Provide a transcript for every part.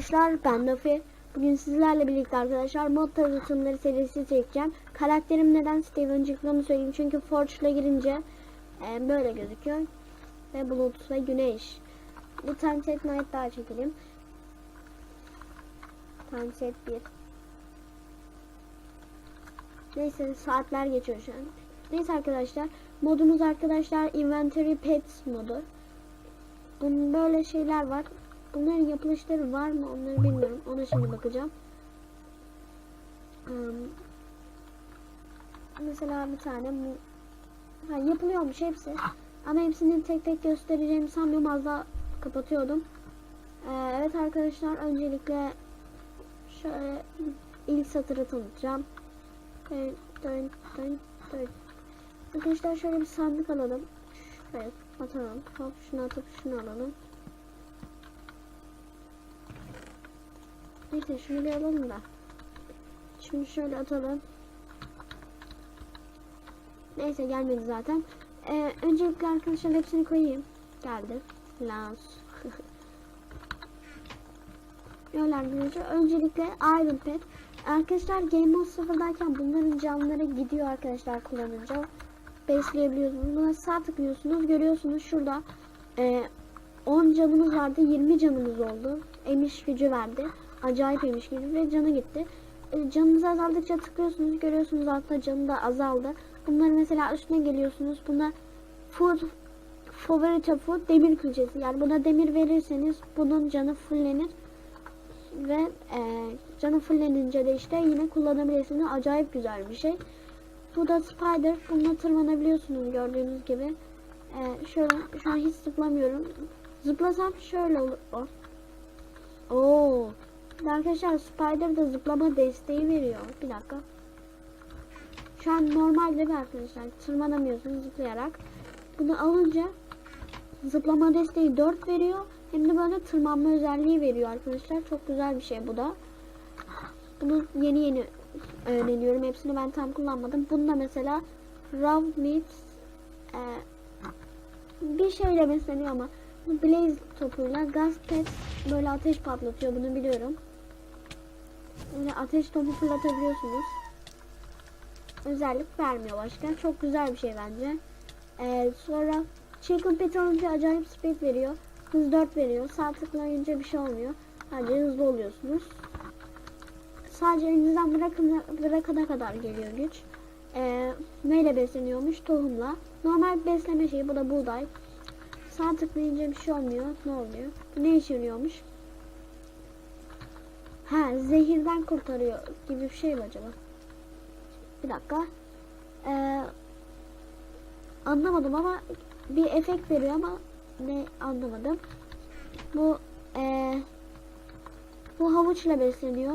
arkadaşlar ben Nafi. Bugün sizlerle birlikte arkadaşlar mod tanıtımları serisi çekeceğim. Karakterim neden Steve öncelikle onu söyleyeyim. Çünkü Forge'la girince e, böyle gözüküyor. Ve bulut ve güneş. Bir tane set night daha çekelim. Time set 1. Neyse saatler geçiyor şu an. Neyse arkadaşlar modumuz arkadaşlar inventory pets modu. Bunun böyle şeyler var. Bunların yapılışları var mı onları bilmiyorum. Ona şimdi bakacağım. Um, mesela bir tane mu ha, yapılıyormuş hepsi. Ama hepsini tek tek göstereceğimi sanmıyorum. Az daha kapatıyordum. Ee, evet arkadaşlar öncelikle şöyle ilk satırı tanıtacağım. Dön, dön, dön, dön. Arkadaşlar şöyle bir sandık alalım. Şuraya atalım. Hop şunu atıp şunu alalım. Neyse şunu bir alalım da. Şimdi şöyle atalım. Neyse gelmedi zaten. Ee, öncelikle arkadaşlar hepsini koyayım. Geldi. Lans. Arkadaşlar. Öncelikle Iron Pet. Arkadaşlar Game Mode 0'dayken bunların canları gidiyor arkadaşlar kullanınca. Besleyebiliyorsunuz. Buna sağ tıklıyorsunuz. Görüyorsunuz şurada e, 10 canımız vardı. 20 canımız oldu. Emiş gücü verdi. Acayip emiş gücü ve canı gitti. E, canınız azaldıkça tıklıyorsunuz. Görüyorsunuz altta canı da azaldı. Bunları mesela üstüne geliyorsunuz. Buna food favorite food demir külçesi. Yani buna demir verirseniz bunun canı fullenir ve e, canı fullenince de işte yine kullanabilirsiniz. Acayip güzel bir şey. Bu da spider. Bununla tırmanabiliyorsunuz gördüğünüz gibi. E, şöyle şu an hiç zıplamıyorum. Zıplasam şöyle olur. o. Oo. De Arkadaşlar spider da zıplama desteği veriyor. Bir dakika. Şu an normalde bir arkadaşlar tırmanamıyorsunuz zıplayarak. Bunu alınca zıplama desteği 4 veriyor. Hem de böyle tırmanma özelliği veriyor arkadaşlar. Çok güzel bir şey bu da. Bunu yeni yeni öğreniyorum. Hepsini ben tam kullanmadım. Bunda mesela raw meat e, bir şeyle besleniyor ama blaze topuyla gaz pet böyle ateş patlatıyor. Bunu biliyorum. Böyle ateş topu fırlatabiliyorsunuz. Özellik vermiyor başka. Çok güzel bir şey bence. Ee, sonra Chicken Pet alınca acayip speed veriyor. Hız 4 veriyor. Sağ tıklayınca bir şey olmuyor. Sadece hızlı oluyorsunuz. Sadece elinizden bırakın, bırakana kadar geliyor güç. Ee, neyle besleniyormuş? Tohumla. Normal besleme şeyi. Bu da buğday. Sağ tıklayınca bir şey olmuyor. Ne oluyor? Ne işe yarıyormuş? Ha zehirden kurtarıyor gibi bir şey mi acaba? Bir dakika. Ee, anlamadım ama bir efekt veriyor ama ne anlamadım. Bu ee, bu havuçla besleniyor.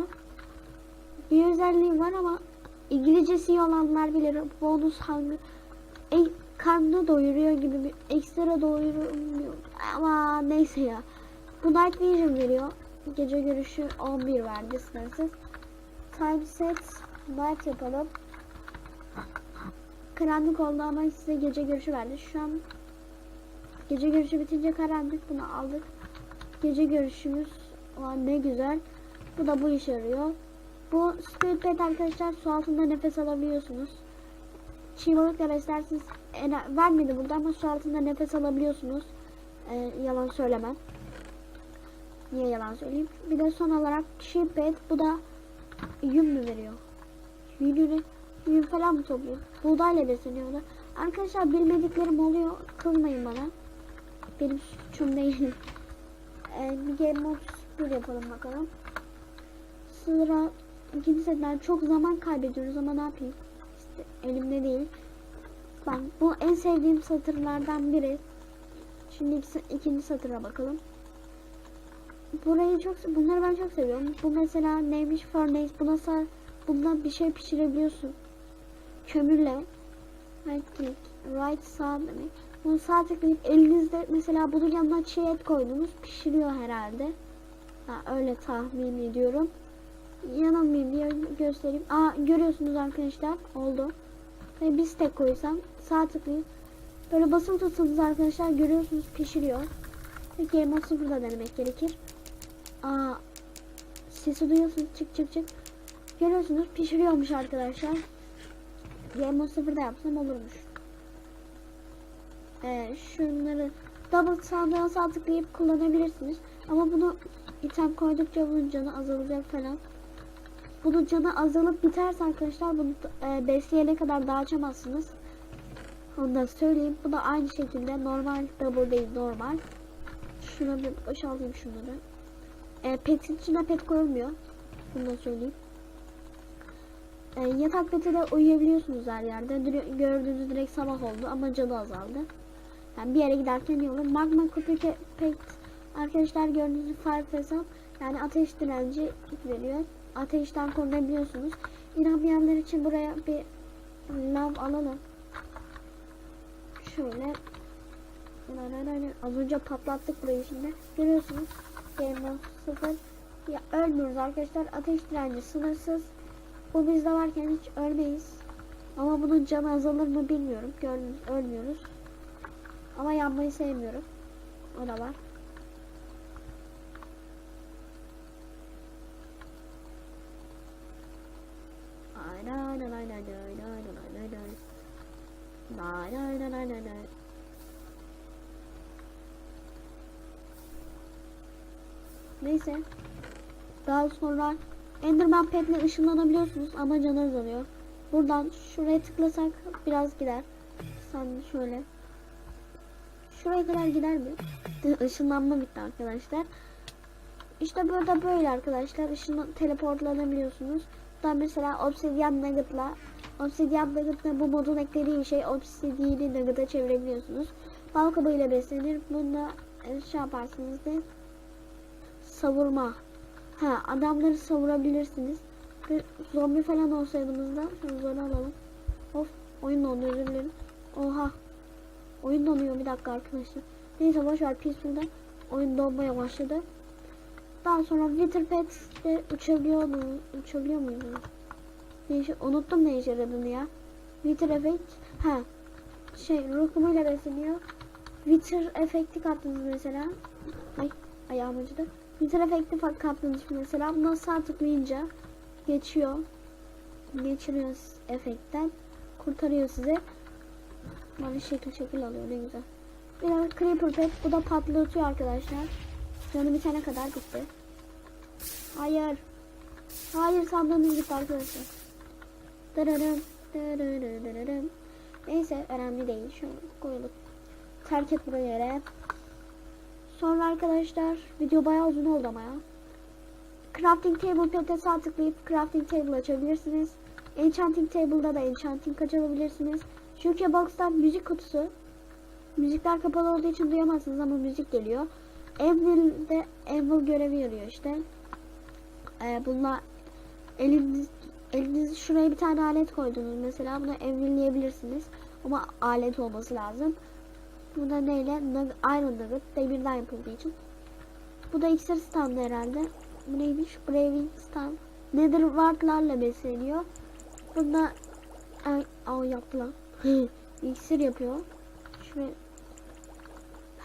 Bir özelliği var ama İngilizcesi olanlar bilir. Bonus hangi e, karnını doyuruyor gibi bir ekstra doyurmuyor. Ama neyse ya. Bu Night Vision veriyor. Gece görüşü 11 verdi sınırsız. Time set night yapalım. Karanlık oldu ama size gece görüşü verdi. Şu an gece görüşü bitince karanlık bunu aldık. Gece görüşümüz var ne güzel. Bu da bu işe yarıyor. Bu Spirit Pet arkadaşlar su altında nefes alabiliyorsunuz. Çiğ balıkla beslersiniz. Ener- vermedi burada ama su altında nefes alabiliyorsunuz. Ee, yalan söylemem. Niye yalan söyleyeyim? Bir de son olarak Sheep Pet. Bu da yün mü veriyor? Yününü yün falan mı topluyor? Buğdayla besleniyor da. Arkadaşlar bilmediklerim oluyor. Kılmayın bana. Benim suçum değil. ee, bir Game Mode 1 yapalım bakalım. Sıra ikinci setten çok zaman kaybediyoruz ama ne yapayım? İşte elimde değil. Ben bu en sevdiğim satırlardan biri. Şimdi ikinci satıra bakalım. Burayı çok bunları ben çok seviyorum. Bu mesela neymiş furnace. Bu nasıl bundan bir şey pişirebiliyorsun. Kömürle. Right click. Right sağ demek. Bunu sağ tıklayıp elinizde mesela bunun yanına çiğ et koydunuz. Pişiriyor herhalde. Ha, öyle tahmin ediyorum. Yanılmayayım diye göstereyim. Aa görüyorsunuz arkadaşlar. Oldu. Ve bir tek koysam sağ tıklayıp böyle basılı tutsanız arkadaşlar görüyorsunuz pişiriyor. Peki Mode 0'da denemek gerekir. Aa sesi duyuyorsunuz çık çık çık. Görüyorsunuz pişiriyormuş arkadaşlar. Game 0'da yapsam olurmuş. Ee, şunları double sandığa sağ tıklayıp kullanabilirsiniz. Ama bunu item koydukça bunun canı azalacak falan. Bunun canı azalıp biterse arkadaşlar bunu e, besleyene kadar daha açamazsınız. Onu da söyleyeyim. Bu da aynı şekilde normal double değil normal. Şuna bir boşaltayım şunları. E, petin içine pet koyulmuyor. Bunu da söyleyeyim. E, yatak peti de uyuyabiliyorsunuz her yerde. Dire- Gördüğünüz direkt sabah oldu ama canı azaldı. Yani bir yere giderken iyi olur. Magma Copy Pet arkadaşlar gördüğünüz fire hesap yani ateş direnci veriyor. Ateşten korunabiliyorsunuz. İnanmayanlar için buraya bir lav alalım. Şöyle Az önce patlattık burayı şimdi. Görüyorsunuz. Of 0. Ya ölmüyoruz arkadaşlar. Ateş direnci sınırsız. Bu bizde varken hiç ölmeyiz. Ama bunun canı azalır mı bilmiyorum. Gördünüz ölmüyoruz. Ama yanmayı sevmiyorum. O da var. Aynen aynen aynen aynen aynen aynen aynen aynen aynen Neyse. Daha sonra Enderman Pet'le ışınlanabiliyorsunuz ama canı azalıyor. Buradan şuraya tıklasak biraz gider. Sen şöyle. Şuraya kadar gider mi? Işınlanma bitti arkadaşlar. İşte burada böyle arkadaşlar. Işınlan teleportlanabiliyorsunuz. Buradan mesela Obsidian Nugget'la Obsidian Nugget'la bu modun eklediği şey Obsidian'i Nugget'a çevirebiliyorsunuz. Bal kabuğuyla beslenir. Bunda e, şey yaparsınız de savurma. Ha adamları savurabilirsiniz. Bir zombi falan olsa yanımızda. Şunu zor alalım. Of oyun dondu özür dilerim. Oha. Oyun donuyor bir dakika arkadaşlar. Neyse boşver Peaceful'da oyun donmaya başladı. Daha sonra Wither Pets'te uçabiliyor mu? Uçabiliyor muydu? Neyse unuttum ne işe yaradığını ya. Wither. Ha. Şey ruhumuyla besleniyor. Wither efekti kattınız mesela. Ay ayağım acıdı. Wither efekti fa- kattınız mesela. Buna sağ tıklayınca geçiyor. Geçiriyor efektten. Kurtarıyor sizi. Böyle şekil şekil alıyor ne güzel. Bir de Creeper Pet. Bu da patlatıyor arkadaşlar. Canı bitene kadar bitti. Hayır. Hayır sandığımız gitti arkadaşlar. Dırırım, dırırırırırım. Neyse önemli değil. Şunu koyalım. Terk et burayı yere. Sonra arkadaşlar video bayağı uzun oldu ama ya. Crafting Table pet'e sağ tıklayıp Crafting Table açabilirsiniz. Enchanting Table'da da Enchanting açabilirsiniz. Şuke Box'tan müzik kutusu. Müzikler kapalı olduğu için duyamazsınız ama müzik geliyor. Anvil'de Anvil görevi yarıyor işte. Ee, bununla eliniz, eliniz şuraya bir tane alet koydunuz mesela. Bunu Anvil'leyebilirsiniz. Ama alet olması lazım. Bu da neyle? Iron Nugget. Demirden yapıldığı için. Bu da iksir standı herhalde. Bu neymiş? Braving stand. Nether wardlarla besleniyor. Bunda ay, ay yaptı lan. iksir yapıyor. Şuraya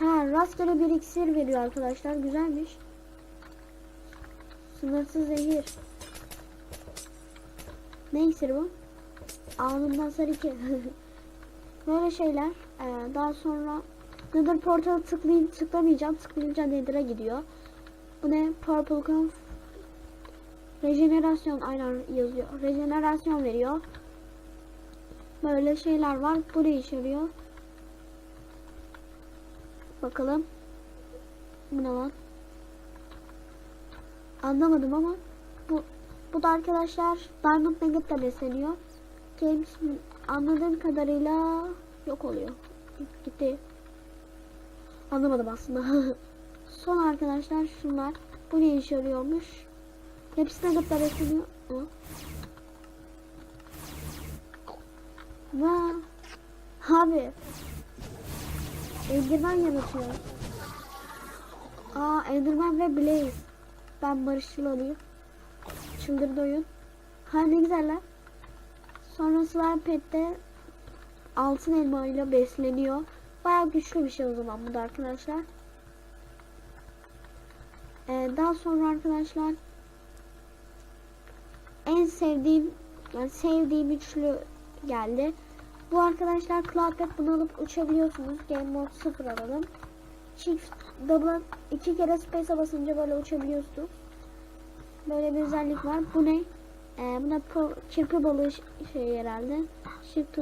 Ha rastgele bir iksir veriyor arkadaşlar. Güzelmiş. Sınırsız zehir. Ne iksiri bu? Alnımdan sarı iki. Böyle şeyler. Ee, daha sonra Nether Portal'a tıklayın, tıklamayacağım. Tıklayınca Nether'a gidiyor. Bu ne? Purple Conf. Rejenerasyon aynen yazıyor. Rejenerasyon veriyor. Böyle şeyler var. Bu ne işe yarıyor? Bakalım. Bu ne lan? Anlamadım ama bu bu da arkadaşlar Diamond Nugget'la besleniyor. Games anladığım kadarıyla yok oluyor. Gitti. Anlamadım aslında. Son arkadaşlar şunlar. Bu ne işe yarıyormuş? Hepsi Nugget'la besleniyor. Aa. Vaa. Abi. Enderman yaratıyor. Aa Enderman ve Blaze. Ben barışçıl olayım. Çıldırdı oyun. Ha ne güzeller. Sonra Slime Pet'te altın elma ile besleniyor. Baya güçlü bir şey o zaman bu da arkadaşlar. Ee, daha sonra arkadaşlar en sevdiğim yani sevdiğim üçlü geldi. Bu arkadaşlar Cloudpad bunu alıp uçabiliyorsunuz. Game Mode 0 alalım. Çift double iki kere space'e basınca böyle uçabiliyorsunuz. Böyle bir özellik var. Bu ne? Ee, buna kirpi balığı şey herhalde. Shift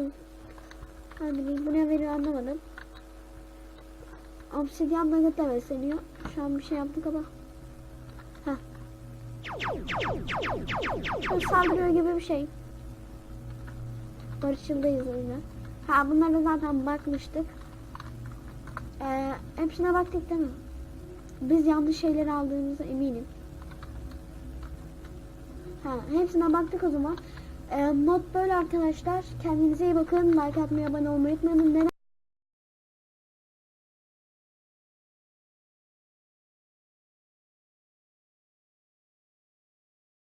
bileyim bu ne veriyor anlamadım. Obsidian nugget'la besleniyor. Şu an bir şey yaptık ama. Heh. Böyle saldırıyor gibi bir şey. Barışçıldayız oyuna. Ha bunlara zaten bakmıştık. Ee, hepsine baktık değil mi? Biz yanlış şeyleri aldığımıza eminim. Ha, hepsine baktık o zaman. Ee, mod böyle arkadaşlar. Kendinize iyi bakın. Like atmayı, abone olmayı unutmayın.